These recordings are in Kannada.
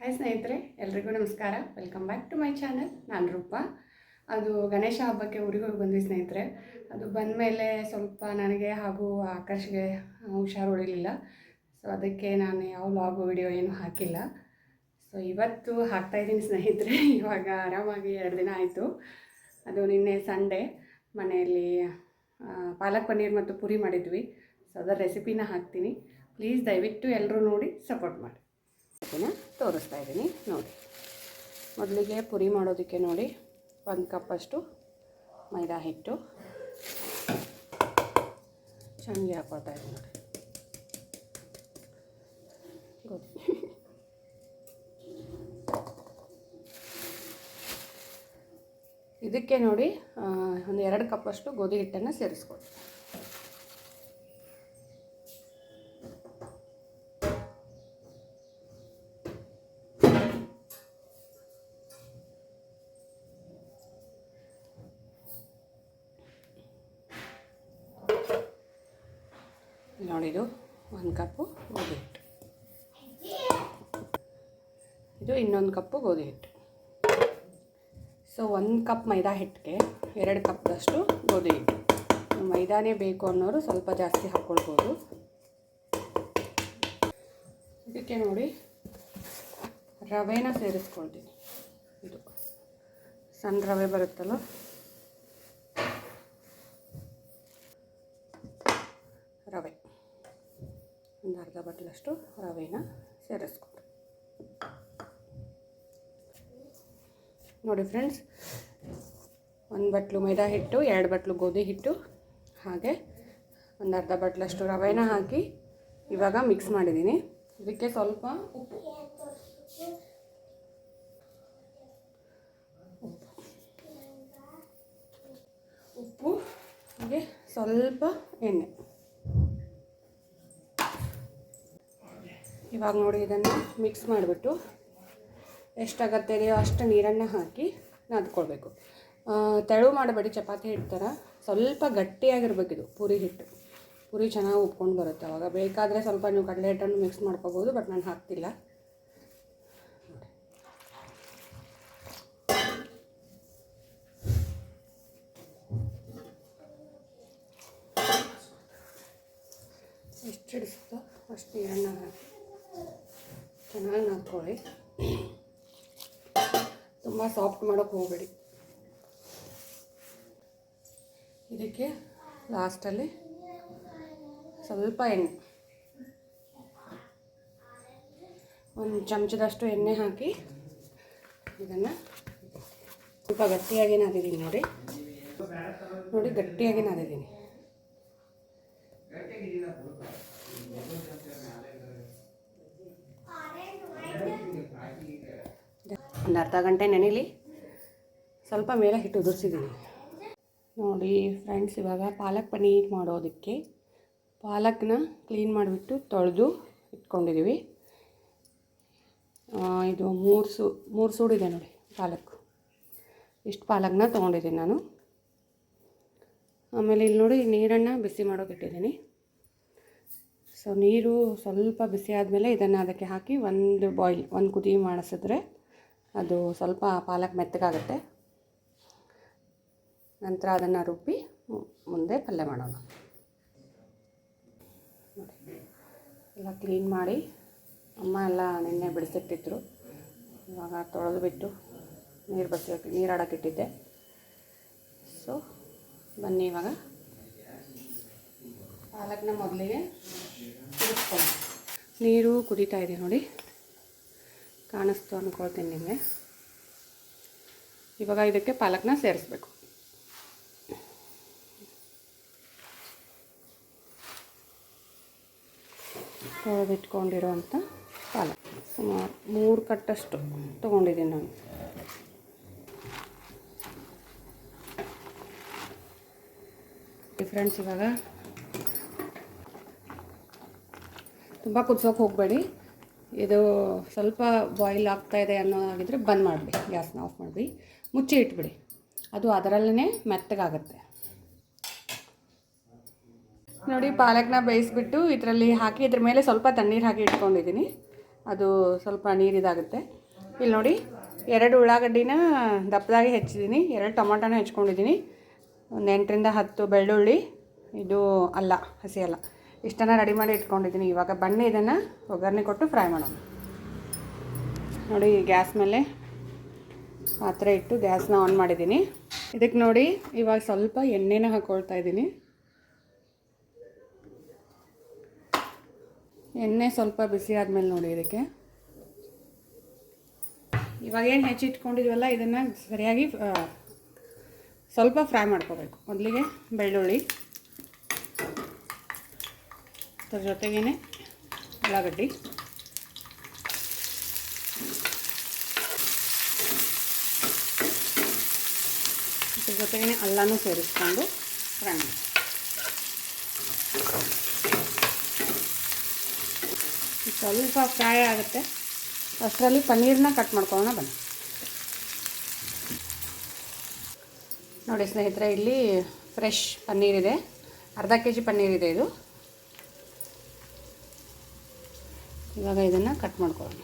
ಹಾಯ್ ಸ್ನೇಹಿತರೆ, ಎಲ್ರಿಗೂ ನಮಸ್ಕಾರ. Welcome back to my channel ನಾನು ರೂಪ. ಅದು ಗಣೇಶ ಹಬ್ಬಕ್ಕೆ ಊರಿಗೆ ಹೋಗಿ ಬಂದ್ವಿ ಸ್ನೇಹಿತರೆ. ಅದು ಬಂದ ಮೇಲೆ ಸ್ವಲ್ಪ ನನಗೆ ಹಾಗೂ ಆಕಾಶ್ಗೆ ಹುಷಾರು ಉಳಿಲಿಲ್ಲ. ಸೊ ಅದಕ್ಕೆ ನಾನು ಯಾವ ಲಾಗು ವಿಡಿಯೋ ಏನು ಹಾಕಿಲ್ಲ. ಸೊ ಇವತ್ತು ಹಾಕ್ತಾಯಿದ್ದೀನಿ ಸ್ನೇಹಿತರೆ. ಇವಾಗ ಆರಾಮಾಗಿ ಎರಡು ದಿನ ಆಯಿತು. ಅದು ನಿನ್ನೆ ಸಂಡೇ ಮನೆಯಲ್ಲಿ ಪಾಲಕ್ ಪನ್ನೀರ್ ಮತ್ತು ಪುರಿ ಮಾಡಿದ್ವಿ. ಸೊ ಅದರ ರೆಸಿಪಿನ ಹಾಕ್ತೀನಿ. ಪ್ಲೀಸ್ ದಯವಿಟ್ಟು ಎಲ್ಲರೂ ನೋಡಿ ಸಪೋರ್ಟ್ ಮಾಡಿ. ಇದನ್ನು ತೋರಿಸ್ತಾ ಇದ್ದೀನಿ. ನೋಡಿ. ಮೊದಲಿಗೆ ಪುರಿ ಮಾಡೋದಕ್ಕೆ ನೋಡಿ. ಒಂದು ಕಪ್ಪಷ್ಟು ಮೈದಾ ಹಿಟ್ಟು. ಚೆನ್ನಾಗಿ ಹಾಕೊಳ್ತಾ ಇದ್ದೀನಿ ನೋಡಿ. ಇದಕ್ಕೆ ನೋಡಿ ಒಂದು ಎರಡು ಕಪ್ಪಷ್ಟು ಗೋಧಿ ಹಿಟ್ಟನ್ನು ಸೇರಿಸ್ಕೊಳ್ಳಿ ನೋಡಿ ಇದು ಒಂದು ಕಪ್ಪು ಗೋಧಿ ಹಿಟ್ಟು ಇದು ಇನ್ನೊಂದು ಕಪ್ಪು ಗೋಧಿ ಹಿಟ್ಟು. ಸೊ ಒಂದು ಕಪ್ ಮೈದಾ ಹಿಟ್ಟಿಗೆ ಎರಡು ಕಪ್ದಷ್ಟು ಗೋಧಿ ಹಿಟ್ಟು. ಮೈದಾನೇ ಬೇಕು ಅನ್ನೋರು ಸ್ವಲ್ಪ ಜಾಸ್ತಿ ಹಾಕ್ಕೊಳ್ಬೋದು ಇದಕ್ಕೆ ನೋಡಿ ರವೆನ ಸೇರಿಸ್ಕೊಳ್ತೀನಿ. ಇದು ಸಣ್ಣ ರವೆ ಬರುತ್ತಲ್ಲ? ರವೆ. ಒಂದು ಅರ್ಧ ಬಟ್ಲಷ್ಟು ರವೆನ ಸೇರಿಸ್ಕೊಂಡು ನೋಡಿ ಫ್ರೆಂಡ್ಸ್, ಒಂದು ಬಟ್ಲು ಮೈದಾ ಹಿಟ್ಟು, ಎರಡು ಬಟ್ಲು ಗೋಧಿ ಹಿಟ್ಟು, ಹಾಗೆ ಒಂದು ಅರ್ಧ ಬಟ್ಲಷ್ಟು ರವೆನ ಹಾಕಿ ಇವಾಗ ಮಿಕ್ಸ್ ಮಾಡಿದ್ದೀನಿ. ಇದಕ್ಕೆ ಸ್ವಲ್ಪ ಉಪ್ಪು ಉಪ್ಪು ಹಾಗೆ ಸ್ವಲ್ಪ ಎಣ್ಣೆ. ಇವಾಗ ನೋಡಿ ಇದನ್ನು ಮಿಕ್ಸ್ ಮಾಡಿಬಿಟ್ಟು ಎಷ್ಟು ಅಗತ್ಯ ಇದೆಯೋ ಅಷ್ಟು ನೀರನ್ನು ಹಾಕಿ ನಾದ್ಕೊಳ್ಬೇಕು. ತೆಳು ಮಾಡಬೇಡಿ, ಚಪಾತಿ ಹಿಟ್ಟು ಥರ. ಸ್ವಲ್ಪ ಇದು, ಪೂರಿ ಹಿಟ್ಟು. ಪೂರಿ ಚೆನ್ನಾಗಿ ಉಪ್ಕೊಂಡು ಬರುತ್ತೆ ಅವಾಗ. ಬೇಕಾದರೆ ಸ್ವಲ್ಪ ನೀವು ಕಡಲೆ ಹಿಟ್ಟನ್ನು ಮಿಕ್ಸ್ ಮಾಡ್ಕೋಬೋದು ಬಟ್ ನಾನು ಹಾಕ್ತಿಲ್ಲ. ಎಷ್ಟು ಹಿಡಿಸುತ್ತೋ ಅಷ್ಟು ನೀರನ್ನು ಹಾಕಿ. ಚೆನ್ನಾಗಿ ನಾದ್ಕೊಳ್ಳಿ. ತುಂಬ ಸಾಫ್ಟ್ ಮಾಡೋಕ್ಕೆ ಹೋಗಬೇಡಿ. ಇದಕ್ಕೆ ಲಾಸ್ಟಲ್ಲಿ ಸ್ವಲ್ಪ ಎಣ್ಣೆ. ಒಂದು ಚಮಚದಷ್ಟು ಎಣ್ಣೆ ಹಾಕಿ ಇದನ್ನು ಸ್ವಲ್ಪ ಗಟ್ಟಿಯಾಗಿ ನಾದಿದ್ದೀನಿ ನೋಡಿ. ನೋಡಿ ಗಟ್ಟಿಯಾಗಿ ನಾದಿದ್ದೀನಿ. ಒಂದು ಅರ್ಧ ಗಂಟೆ ನೆನೆಯಲಿ ಸ್ವಲ್ಪ ಮೇಲೆ ಹಿಟ್ಟು ಉದುರಿಸಿದ್ದೀನಿ. ನೋಡಿ ಫ್ರೆಂಡ್ಸ್ ಇವಾಗ ಪಾಲಕ್ ಪನ್ನೀರ್ ಮಾಡೋದಕ್ಕೆ ಪಾಲಕ್ನ ಕ್ಲೀನ್ ಮಾಡಿಬಿಟ್ಟು ತೊಳೆದು ಇಟ್ಕೊಂಡಿದ್ದೀವಿ ಇದು ಮೂರು ಸೂ, ಮೂರು ಸೂಡಿದೆ ನೋಡಿ ಪಾಲಕ್. ಇಷ್ಟು ಪಾಲಕ್ನ ತೊಗೊಂಡಿದ್ದೀನಿ ನಾನು. ಆಮೇಲೆ ಇಲ್ಲಿ ನೋಡಿ ನೀರನ್ನು ಬಿಸಿ ಮಾಡೋಕೆ ಇಟ್ಟಿದ್ದೀನಿ. ಸೊ ನೀರು ಸ್ವಲ್ಪ ಬಿಸಿ ಆದಮೇಲೆ ಇದನ್ನು ಅದಕ್ಕೆ ಹಾಕಿ ಒಂದು ಬಾಯ್ಲ್ ಒಂದು ಕುದಿ ಮಾಡಿಸಿದ್ರೆ ಅದು ಸ್ವಲ್ಪ ಪಾಲಕ್ ಮೆತ್ತಗಾಗುತ್ತೆ. ನಂತರ ಅದನ್ನು ರುಬ್ಬಿ ಮುಂದೆ ಪಲ್ಯ ಮಾಡೋಣ. ಎಲ್ಲ ಕ್ಲೀನ್ ಮಾಡಿ, ಅಮ್ಮ ಎಲ್ಲ ನಿನ್ನೆ ಬಿಡಿಸಿಟ್ಟಿದ್ರು. ಇವಾಗ ತೊಳೆದು ಬಿಟ್ಟು ನೀರು ಬಸ್ ನೀರು ಆಡೋಕ್ಕಿಟ್ಟಿದ್ದೆ ಸೊ ಬನ್ನಿ ಇವಾಗ. ಪಾಲಕ್ನ ಮೊದಲಿಗೆ ಕುಡಿಸ್ಕೊಳ್ಳಿ ನೀರು ಕುಡಿತಾ ಇದೆ ನೋಡಿ. ಕಾಣಿಸ್ತು ಅಂದ್ಕೊಳ್ತೀನಿ ನಿಮಗೆ. ಇವಾಗ ಇದಕ್ಕೆ ಪಾಲಕ್ನ ಸೇರಿಸ್ಬೇಕು. ತೊಳೆದಿಟ್ಕೊಂಡಿರೋಂಥ ಪಾಲಕ್. ಸುಮಾರು ಮೂರು ಕಟ್ಟಷ್ಟು ತೊಗೊಂಡಿದ್ದೀನಿ ನಾನು. ಫ್ರೆಂಡ್ಸ್ ಇವಾಗ ತುಂಬ ಕುದಿಸೋಕೆ ಹೋಗಬೇಡಿ. ಇದು ಸ್ವಲ್ಪ ಬಾಯ್ಲ್ ಆಗ್ತಾ ಇದೆ ಅನ್ನೋ ಹಾಗಿದ್ರೆ ಬಂದ್ ಮಾಡಿಬಿಡಿ, ಗ್ಯಾಸ್ನ ಆಫ್ ಮಾಡಿಬಿಡಿ. ಮುಚ್ಚಿ ಇಟ್ಬಿಡಿ. ಅದು ಅದರಲ್ಲೇ ಮೆತ್ತಗಾಗುತ್ತೆ. ನೋಡಿ, ಪಾಲಕ್ನ ಬೇಯಿಸ್ಬಿಟ್ಟು ಇದರಲ್ಲಿ ಹಾಕಿ, ಇದ್ರ ಮೇಲೆ ಸ್ವಲ್ಪ ತಣ್ಣೀರು ಹಾಕಿ ಇಟ್ಕೊಂಡಿದ್ದೀನಿ. ಅದು ಸ್ವಲ್ಪ ನೀರಿದಾಗುತ್ತೆ ಇಲ್ಲಿ ನೋಡಿ, ಎರಡು ಉಳ್ಳಾಗಡ್ಡಿನ ದಪ್ಪದಾಗಿ ಹೆಚ್ಚಿದ್ದೀನಿ. ಎರಡು ಟೊಮೊಟೊನ ಹೆಚ್ಕೊಂಡಿದ್ದೀನಿ. ಒಂದು ಎಂಟರಿಂದ ಹತ್ತು ಬೆಳ್ಳುಳ್ಳಿ. ಇದು ಅಲ್ಲ, ಹಸಿ ಅಲ್ಲ. ಇಷ್ಟನ್ನು ರೆಡಿ ಮಾಡಿ ಇಟ್ಕೊಂಡಿದ್ದೀನಿ. ಇವಾಗ ಬನ್ನಿ ಇದನ್ನು ಒಗ್ಗರಣೆ ಕೊಟ್ಟು ಫ್ರೈ ಮಾಡೋಣ. ನೋಡಿ ಗ್ಯಾಸ್ ಮೇಲೆ ಪಾತ್ರೆ ಇಟ್ಟು ಗ್ಯಾಸ್ನ ಆನ್ ಮಾಡಿದ್ದೀನಿ. ಇದಕ್ಕೆ ನೋಡಿ, ಇವಾಗ ಸ್ವಲ್ಪ ಎಣ್ಣೆನ ಹಾಕ್ಕೊಳ್ತಾ ಇದ್ದೀನಿ. ಎಣ್ಣೆ ಸ್ವಲ್ಪ ಬಿಸಿ ಆದಮೇಲೆ ನೋಡಿ ಇದಕ್ಕೆ. ಇವಾಗ ಏನು ಹೆಚ್ಚಿಟ್ಕೊಂಡಿದ್ವಲ್ಲ ಇದನ್ನು ಸರಿಯಾಗಿ ಸ್ವಲ್ಪ ಫ್ರೈ ಮಾಡ್ಕೋಬೇಕು. ಮೊದಲಿಗೆ ಬೆಳ್ಳುಳ್ಳಿ. ಅದ್ರ ಜೊತೆಗೇನೆ ಉಳ್ಳಾಗಡ್ಡಿ. ಅದ್ರ ಜೊತೆಗೇನೆ ಅಲ್ಲನೂ ಸೇರಿಸ್ಕೊಂಡು ಫ್ರೈ ಮಾಡಿ ಸ್ವಲ್ಪ ಫ್ರೈ ಆಗುತ್ತೆ. ಅಷ್ಟರಲ್ಲಿ ಪನ್ನೀರನ್ನ ಕಟ್ ಮಾಡ್ಕೊಳ್ಳೋಣ ಬನ್ನಿ. ನೋಡಿ ಸ್ನೇಹಿತರೆ, ಇಲ್ಲಿ ಫ್ರೆಶ್ ಪನ್ನೀರ್ ಇದೆ ಅರ್ಧ ಕೆ ಜಿ ಪನ್ನೀರ್ ಇದೆ ಇದು ಇವಾಗ ಇದನ್ನು ಕಟ್ ಮಾಡ್ಕೊಳ್ಳೋಣ.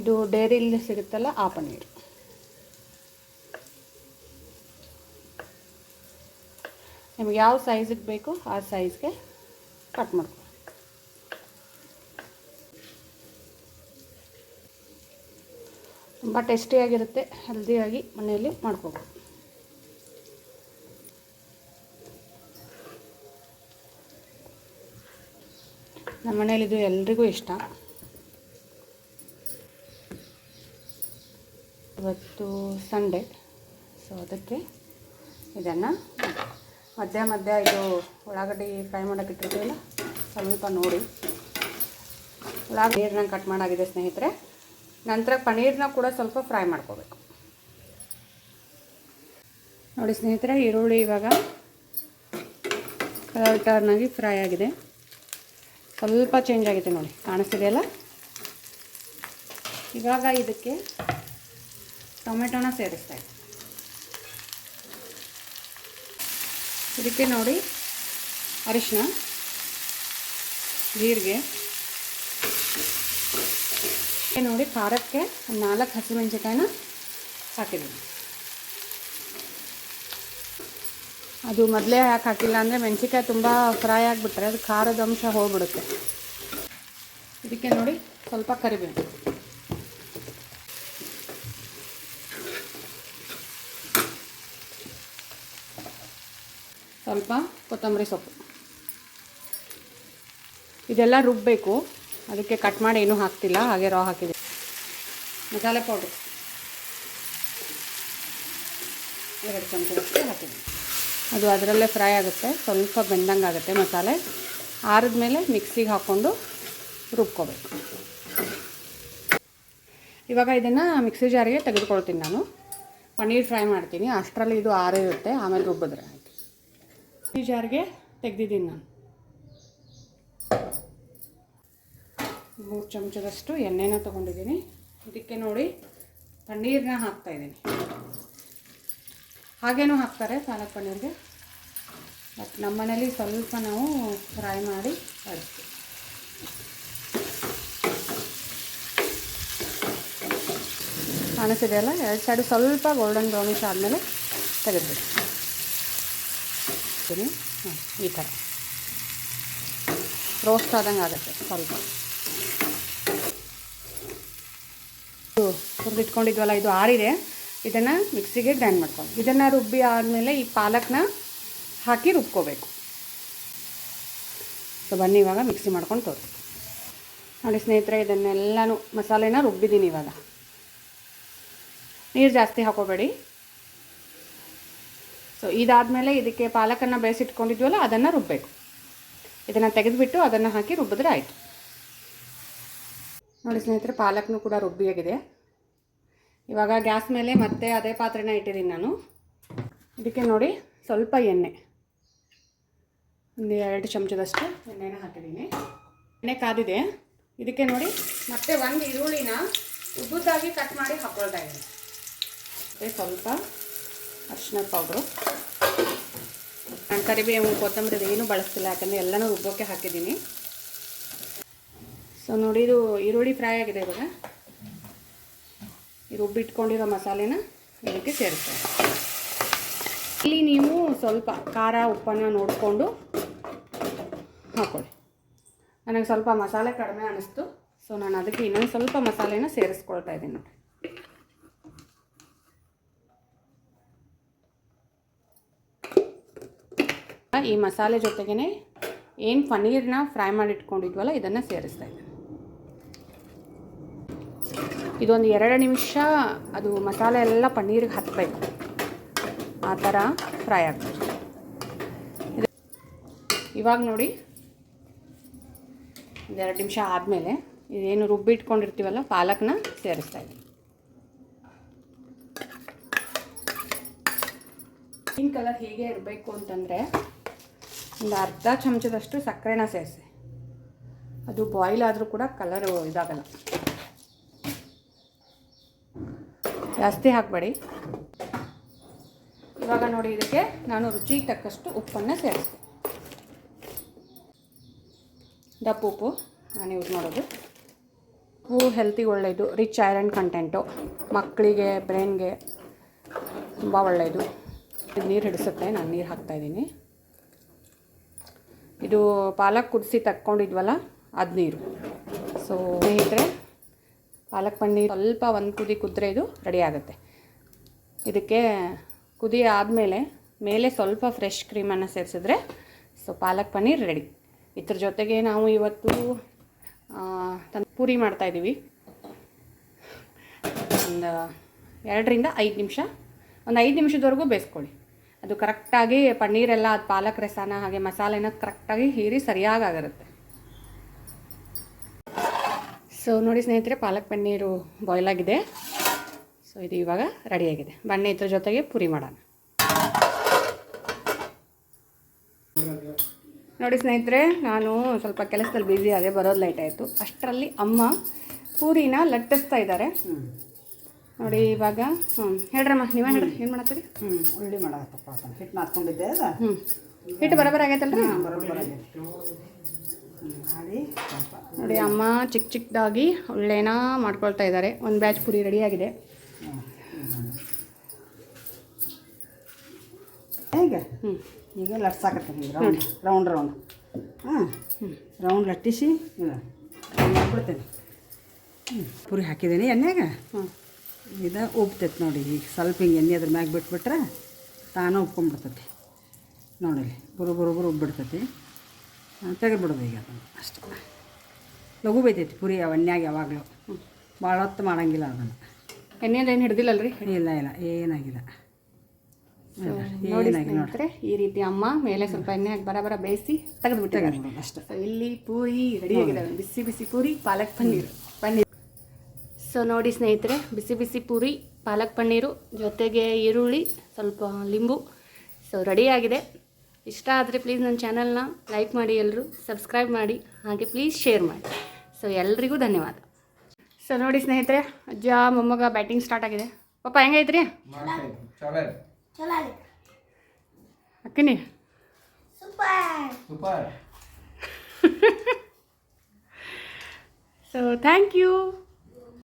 ಇದು ಡೈರಿಲಿ ಸಿಗುತ್ತಲ್ಲ, ಆ ಪನ್ನೀರು. ನಿಮ್ಗೆ ಯಾವ ಸೈಜಿಗೆ ಬೇಕು, ಆ ಸೈಜ್ಗೆ ಕಟ್ ಮಾಡ್ಕೊಳ್ಳಿ ತುಂಬ ಟೇಸ್ಟಿಯಾಗಿರುತ್ತೆ ಹೆಲ್ದಿಯಾಗಿ ಮನೆಯಲ್ಲಿ ಮಾಡ್ಕೋಬೋದು. ನಮ್ಮ ಮನೇಲಿದು ಎಲ್ರಿಗೂ ಇಷ್ಟ. ಇವತ್ತು ಸಂಡೇ ಸೊ ಅದಕ್ಕೆ ಇದನ್ನು ಮಧ್ಯ ಮಧ್ಯ ಇದು ಉಳ್ಳಾಗಡ್ಡಿ ಫ್ರೈ ಮಾಡೋಕೆ ಇಟ್ಟಿರ್ತೀವಲ್ಲ, ಸ್ವಲ್ಪ ನೋಡಿ. ಉಳ್ಳಾಗಡ್ಡಿ ನೀರನ್ನ ಕಟ್ ಮಾಡಾಗಿದೆ ಸ್ನೇಹಿತರೆ. ನಂತರ ಪನ್ನೀರನ್ನ ಕೂಡ ಸ್ವಲ್ಪ ಫ್ರೈ ಮಾಡ್ಕೋಬೇಕು. ನೋಡಿ ಸ್ನೇಹಿತರೆ, ಈರುಳ್ಳಿ ಇವಾಗ ಕಲರ್ ಟರ್ನಾಗಿ ಫ್ರೈ ಆಗಿದೆ. ಸ್ವಲ್ಪ ಚೇಂಜ್ ಆಗಿದೆ ನೋಡಿ ಕಾಣಿಸ್ತಿದೆಯಲ್ಲ ಇವಾಗ ಇದಕ್ಕೆ ಟೊಮೆಟೊನ ಸೇರಿಸ್ತಾ ಇದ್ದೀನಿ ಇದಕ್ಕೆ ನೋಡಿ ಅರಿಶಿನ ಜೀರಿಗೆ, ನೋಡಿ ಖಾರಕ್ಕೆ ನಾಲ್ಕು ಹಸಿಮೆಣಸಿಕಾಯಿನ ಹಾಕಿದ್ದೀನಿ. ಅದು ಮೊದಲೇ ಯಾಕೆ ಹಾಕಿಲ್ಲ ಅಂದರೆ ಮೆಣಸಿಕಾಯಿ ತುಂಬ ಫ್ರೈ ಆಗಿಬಿಟ್ರೆ ಅದು ಖಾರದ ಅಂಶ ಹೋಗ್ಬಿಡುತ್ತೆ. ಇದಕ್ಕೆ ನೋಡಿ ಸ್ವಲ್ಪ ಕರಿಬೇವು. ಸ್ವಲ್ಪ ಕೊತ್ತಂಬರಿ ಸೊಪ್ಪು. ಇದೆಲ್ಲ ರುಬ್ಬಬೇಕು ಅದಕ್ಕೆ ಕಟ್ ಮಾಡಿ ಏನೂ ಹಾಕ್ತಿಲ್ಲ, ಹಾಗೆ ರಾ ಹಾಕಿದೆ. ಮಸಾಲೆ ಪೌಡ್ರ್ ಎರಡು ಚಮಚದಷ್ಟು ಹಾಕಿದ್ದೀನಿ ಅದು ಅದರಲ್ಲೇ ಫ್ರೈ ಆಗುತ್ತೆ. ಸ್ವಲ್ಪ ಬೆಂದಂಗೆ ಆಗುತ್ತೆ ಮಸಾಲೆ. ಆರಿದ ಮೇಲೆ ಮಿಕ್ಸಿಗೆ ಹಾಕ್ಕೊಂಡು ರುಬ್ಕೋಬೇಕು. ಇವಾಗ ಇದನ್ನು ಮಿಕ್ಸಿ ಜಾರಿಗೆ ತೆಗೆದುಕೊಳ್ತೀನಿ ನಾನು. ಪನ್ನೀರ್ ಫ್ರೈ ಮಾಡ್ತೀನಿ. ಅಷ್ಟರಲ್ಲಿ ಇದು ಆರಿರುತ್ತೆ. ಆಮೇಲೆ ರುಬ್ಬಿದ್ರೆ ಆಯಿತು. ಮಿಕ್ಸಿ ಜಾರಿಗೆ ತೆಗೆದಿದ್ದೀನಿ ನಾನು. ಮೂರು ಚಮಚದಷ್ಟು ಎಣ್ಣೆನ ತೊಗೊಂಡಿದ್ದೀನಿ. ಇದಕ್ಕೆ ನೋಡಿ ಪನ್ನೀರನ್ನ ಹಾಕ್ತಾಯಿದ್ದೀನಿ ಹಾಗೇನೂ ಹಾಕ್ತಾರೆ ಪಾಲಕ್ ಪನ್ನೀರ್ಗೆ. ಬಟ್ ನಮ್ಮ ಸ್ವಲ್ಪ ನಾವು ಫ್ರೈ ಮಾಡಿ ಬಳಸ್ತೀವಿ ಕಾಣಿಸಿದೆಯಲ್ಲ ಎರಡು ಸೈಡು ಸ್ವಲ್ಪ ಗೋಲ್ಡನ್ ಬ್ರೌನಿಶ್ ಆದಮೇಲೆ ತೆಗೆದ್ಬಿಡಿ. ಹಾಂ ಈ ಥರ ರೋಸ್ಟ್ ಆದಂಗೆ ಆಗುತ್ತೆ ಸ್ವಲ್ಪ. ಹುರಿದಿಟ್ಕೊಂಡಿದ್ವಲ್ಲ, ಇದು ಆರಿದೆ. ಇದನ್ನು ಮಿಕ್ಸಿಗೆ ಗ್ರೈಂಡ್ ಮಾಡ್ಕೊಳ್ಳಿ ಇದನ್ನು ರುಬ್ಬಿ ಆದಮೇಲೆ ಈ ಪಾಲಕ್ನ ಹಾಕಿ ರುಬ್ಕೋಬೇಕು. ಸೊ ಬನ್ನಿ, ಇವಾಗ ಮಿಕ್ಸಿ ಮಾಡ್ಕೊಂಡು ತೋರಿಸಿ ನೋಡಿ ಸ್ನೇಹಿತರೆ, ಇದನ್ನೆಲ್ಲನೂ ಮಸಾಲೆನ ರುಬ್ಬಿದ್ದೀನಿ ಇವಾಗ. ನೀರು ಜಾಸ್ತಿ ಹಾಕೋಬೇಡಿ. ಸೊ ಇದಾದಮೇಲೆ ಇದಕ್ಕೆ ಪಾಲಕನ್ನು ಬೇಯಿಸಿಟ್ಕೊಂಡಿದ್ವಲ್ಲ, ಅದನ್ನು ರುಬ್ಬಬೇಕು ಇದನ್ನು ತೆಗೆದುಬಿಟ್ಟು ಅದನ್ನು ಹಾಕಿ ರುಬ್ಬಿದ್ರೆ ಆಯಿತು. ನೋಡಿ ಸ್ನೇಹಿತರೆ, ಪಾಲಕ್ನೂ ಕೂಡ ರುಬ್ಬಿಯಾಗಿದೆ ಇವಾಗ ಗ್ಯಾಸ್ ಮೇಲೆ ಮತ್ತೆ ಅದೇ ಪಾತ್ರೆನ ಇಟ್ಟಿದ್ದೀನಿ ನಾನು. ಇದಕ್ಕೆ ನೋಡಿ ಸ್ವಲ್ಪ ಎಣ್ಣೆ. ಒಂದು ಎರಡು ಚಮಚದಷ್ಟು ಎಣ್ಣೆನ ಹಾಕಿದ್ದೀನಿ. ಎಣ್ಣೆ ಕಾದಿದೆ. ಇದಕ್ಕೆ ನೋಡಿ ಮತ್ತೆ ಒಂದು ಈರುಳ್ಳಿನ ಉದ್ದುದ್ದಾಗಿ ಕಟ್ ಮಾಡಿ ಹಾಕ್ಕೊಳ್ತಾ ಇದ್ದೀನಿ. ಮತ್ತು ಸ್ವಲ್ಪ ಅರಿಶಿನ ಪೌಡ್ರು ನಾನು ಕರಿಬೇವು ಕೊತ್ತಂಬರಿ ಏನೂ ಬಳಸ್ತಿಲ್ಲ, ಯಾಕಂದರೆ ಎಲ್ಲನೂ ರುಬ್ಬೋಕ್ಕೆ ಹಾಕಿದ್ದೀನಿ. ಸೊ ನೋಡಿ ಇದು ಈರುಳ್ಳಿ ಫ್ರೈ ಆಗಿದೆ ಇವಾಗ. ರುಬ್ಬಿಟ್ಕೊಂಡಿರೋ ಮಸಾಲೆನ ಇದಕ್ಕೆ ಸೇರಿಸ್ತಾರೆ ಇಲ್ಲಿ ನೀವು ಸ್ವಲ್ಪ ಖಾರ, ಉಪ್ಪನ್ನು ನೋಡಿಕೊಂಡು ಹಾಕೊಳ್ಳಿ. ನನಗೆ ಸ್ವಲ್ಪ ಮಸಾಲೆ ಕಡಿಮೆ ಅನ್ನಿಸ್ತು ಸೊ ನಾನು ಅದಕ್ಕೆ ಇನ್ನೊಂದು ಸ್ವಲ್ಪ ಮಸಾಲೆನ ಸೇರಿಸ್ಕೊಳ್ತಾ ಇದ್ದೀನಿ ನೋಡಿ. ಈ ಮಸಾಲೆ ಜೊತೆಗೇ ಏನು ಪನ್ನೀರ್ನ ಫ್ರೈ ಮಾಡಿ ಇಟ್ಕೊಂಡಿದ್ವಲ್ಲ ಇದನ್ನು ಸೇರಿಸ್ತಾ ಇದ್ದೀನಿ. ಇದೊಂದು ಎರಡು ನಿಮಿಷ ಅದು ಮಸಾಲೆ ಎಲ್ಲ ಪನ್ನೀರಿಗೆ ಹತ್ತಬೇಕು ಆ ಥರ ಫ್ರೈ ಆಗ್ತದೆ. ಇವಾಗ ನೋಡಿ. ಎರಡು ನಿಮಿಷ ಆದಮೇಲೆ ಇದೇನು ರುಬ್ಬಿ ಇಟ್ಕೊಂಡಿರ್ತೀವಲ್ಲ ಪಾಲಕ್ನ ಸೇರಿಸ್ತಾ ಇದ್ದೀನಿ. ಗ್ರೀನ್ ಕಲರ್ ಹೀಗೆ ಇರಬೇಕು ಅಂತಂದರೆ ಒಂದು ಅರ್ಧ ಚಮಚದಷ್ಟು ಸಕ್ಕರೆನ ಸೇರಿಸಿ. ಅದು ಬಾಯ್ಲ್ ಆದರೂ ಕೂಡ ಕಲರು ಇದಾಗಲ್ಲ. ಜಾಸ್ತಿ ಹಾಕಬೇಡಿ. ಇವಾಗ ನೋಡಿ ಇದಕ್ಕೆ ನಾನು ರುಚಿಗೆ ತಕ್ಕಷ್ಟು ಉಪ್ಪನ್ನು ಸೇರಿಸ್ತೀನಿ. ದಪ್ಪ ಉಪ್ಪು ನಾನು ಯೂಸ್ ಮಾಡೋದು. ಉಪ್ಪು ಹೆಲ್ತಿಗೆ ಒಳ್ಳೆಯದು ರಿಚ್ ಐರನ್ ಕಂಟೆಂಟು ಮಕ್ಕಳಿಗೆ ಬ್ರೈನ್ಗೆ ತುಂಬ ಒಳ್ಳೆಯದು. ನೀರು ಹಿಡಿಸುತ್ತೆ, ನಾನು ನೀರು ಹಾಕ್ತಾಯಿದ್ದೀನಿ ಇದು ಪಾಲಕ್ ಕುದಿಸಿ ತಕ್ಕೊಂಡಿದ್ವಲ್ಲ ಅದು ನೀರು ಸೊ ಸ್ನೇಹಿತರೆ ಪಾಲಕ್ ಪನ್ನೀರ್ ಸ್ವಲ್ಪ ಒಂದು ಕುದಿ ಕುದ್ರೆ ಇದು ರೆಡಿ ಆಗುತ್ತೆ. ಇದಕ್ಕೆ ಕುದಿ ಆದಮೇಲೆ ಮೇಲೆ ಸ್ವಲ್ಪ ಫ್ರೆಶ್ ಕ್ರೀಮನ್ನು ಸೇರಿಸಿದ್ರೆ ಸೊ ಪಾಲಕ್ ಪನ್ನೀರ್ ರೆಡಿ ಇದ್ರ ಜೊತೆಗೆ ನಾವು ಇವತ್ತು ತಂದು ಪೂರಿ ಮಾಡ್ತಾಯಿದ್ದೀವಿ ಒಂದು ಎರಡರಿಂದ ಐದು ನಿಮಿಷ, ಒಂದು ಐದು ನಿಮಿಷದವರೆಗೂ ಬೇಯಿಸ್ಕೊಳ್ಳಿ. ಅದು ಕರೆಕ್ಟಾಗಿ ಪನ್ನೀರೆಲ್ಲ ಅದು ಪಾಲಕ್ ರಸಾನ ಹಾಗೆ ಮಸಾಲೆನ ಕರೆಕ್ಟಾಗಿ ಹೀರಿ ಸರಿಯಾಗಿ ಆಗಿರುತ್ತೆ ಸೊ ನೋಡಿ ಸ್ನೇಹಿತರೆ ಪಾಲಕ್ ಪನ್ನೀರು ಬಾಯ್ಲ್ ಆಗಿದೆ. ಸೊ ಇದು ಇವಾಗ ರೆಡಿಯಾಗಿದೆ ಬನ್ನಿ ಇದ್ರ ಜೊತೆಗೆ ಪುರಿ ಮಾಡೋಣ. ನೋಡಿ ಸ್ನೇಹಿತರೆ ನಾನು ಸ್ವಲ್ಪ ಕೆಲಸದಲ್ಲಿ ಬ್ಯುಸಿ ಆದೆ ಬರೋದು ಲೈಟ್ ಆಯಿತು. ಅಷ್ಟರಲ್ಲಿ ಅಮ್ಮ ಪೂರಿನ ಲಟ್ಟಿಸ್ತಾ ಇದ್ದಾರೆ. ನೋಡಿ ಇವಾಗ ಹ್ಞೂ ಹೇಳ್ರಮ್ಮ ನೀವೇ ಹೇಳ್ರಿ ಏನು ಮಾಡತ್ತೀರಿ? ಹ್ಞೂ ಉಳ್ಳಿ ಮಾಡತ್ತಪ್ಪ ಹಿಟ್ಟು ನಾದ್ಕೊಂಡಿದ್ದೆ ಹ್ಞೂ ಹಿಟ್ಟು ಬರೋಬ್ಬರ ಆಗೈತಲ್ರಿ? ಸ್ವಲ್ಪ ನೋಡಿ ಅಮ್ಮ ಚಿಕ್ಕ ಚಿಕ್ಕದಾಗಿ ಒಳ್ಳೆನ ಮಾಡ್ಕೊಳ್ತಾ ಇದ್ದಾರೆ. ಒಂದು ಬ್ಯಾಚ್ ಪುರಿ ರೆಡಿಯಾಗಿದೆ ಹೇಗೆ? ಹ್ಞೂ ಈಗ ಲಟ್ಸಾಕತ್ತೀನಿ ರೌಂಡ್ ರೌಂಡ್ ರೌಂಡ್ ಹಾಂ. ರೌಂಡ್ ಲಟ್ಟಿಸಿ ಹ್ಞೂ ಪುರಿ ಹಾಕಿದ್ದೀನಿ ಎಣ್ಣೆಗೆ? ಹ್ಞೂ ಇದು ಉಬ್ತೈತೆ ನೋಡಿ ಈಗ ಸ್ವಲ್ಪ ಹಿಂಗೆ ಎಣ್ಣೆ ಅದ್ರ ಮ್ಯಾಗ ಬಿಟ್ಬಿಟ್ರೆ ತಾನೇ ಉಪ್ಕೊಂಡ್ಬಿಡ್ತತಿ. ನೋಡಿ ಬರು ಬರು ಬರು ಉಬ್ಬಿಡ್ತೈತಿ. ತೆಗೆದ್ಬಿಡೋದು ಈಗ. ಅದನ್ನು ಅಷ್ಟೇ. ಲಘು ಬೈತೈತಿ ಪುರಿ ಎಣ್ಣೆಗೆ ಯಾವಾಗಲೂ. ಭಾಳ ಹೊತ್ತು ಮಾಡೋಂಗಿಲ್ಲ ಅದನ್ನು. ಎಣ್ಣೆದು ಏನು ಹಿಡ್ದಿಲ್ಲಲ್ರಿ? ಇಲ್ಲ ಇಲ್ಲ ಏನಾಗಿಲ್ಲ. ನೋಡಿ ಸ್ನೇಹಿತರೆ ಈ ರೀತಿ ಅಮ್ಮ ಮೇಲೆ ಸ್ವಲ್ಪ ಎಣ್ಣೆ ಹಾಕಿ ಬರಬರ ಬರ ಬೇಯಿಸಿ ತೆಗೆದುಬಿಟ್ಟಿದ್ದಾರೆ. ಅಷ್ಟೇ. ಇಲ್ಲಿ ಪೂರಿ ರೆಡಿ ಆಗಿದೆ ಬಿಸಿ ಬಿಸಿ ಪೂರಿ ಪಾಲಕ್ ಪನ್ನೀರ್. ಪನ್ನೀರ್. ಸೊ ನೋಡಿ ಸ್ನೇಹಿತರೆ ಬಿಸಿ ಬಿಸಿ ಪೂರಿ ಪಾಲಕ್ ಪನ್ನೀರು ಜೊತೆಗೆ ಈರುಳ್ಳಿ ಸ್ವಲ್ಪ ಲಿಂಬು. ಸೊ ರೆಡಿಯಾಗಿದೆ ಇಷ್ಟ ಆದರೆ ಪ್ಲೀಸ್ ನನ್ನ ಚಾನಲ್ನ ಲೈಕ್ ಮಾಡಿ ಎಲ್ಲರೂ ಸಬ್ಸ್ಕ್ರೈಬ್ ಮಾಡಿ ಹಾಗೆ ಪ್ಲೀಸ್ ಶೇರ್ ಮಾಡಿ. ಸೊ ಎಲ್ರಿಗೂ ಧನ್ಯವಾದ. ಸೊ ನೋಡಿ ಸ್ನೇಹಿತರೆ ಅಜ್ಜ ಮೊಮ್ಮಗ ಬ್ಯಾಟಿಂಗ್ ಸ್ಟಾರ್ಟ್ ಆಗಿದೆ. ಪಾಪ ಹೆಂಗೈತ್ರಿ ಅಕ್ಕನಿ. So thank you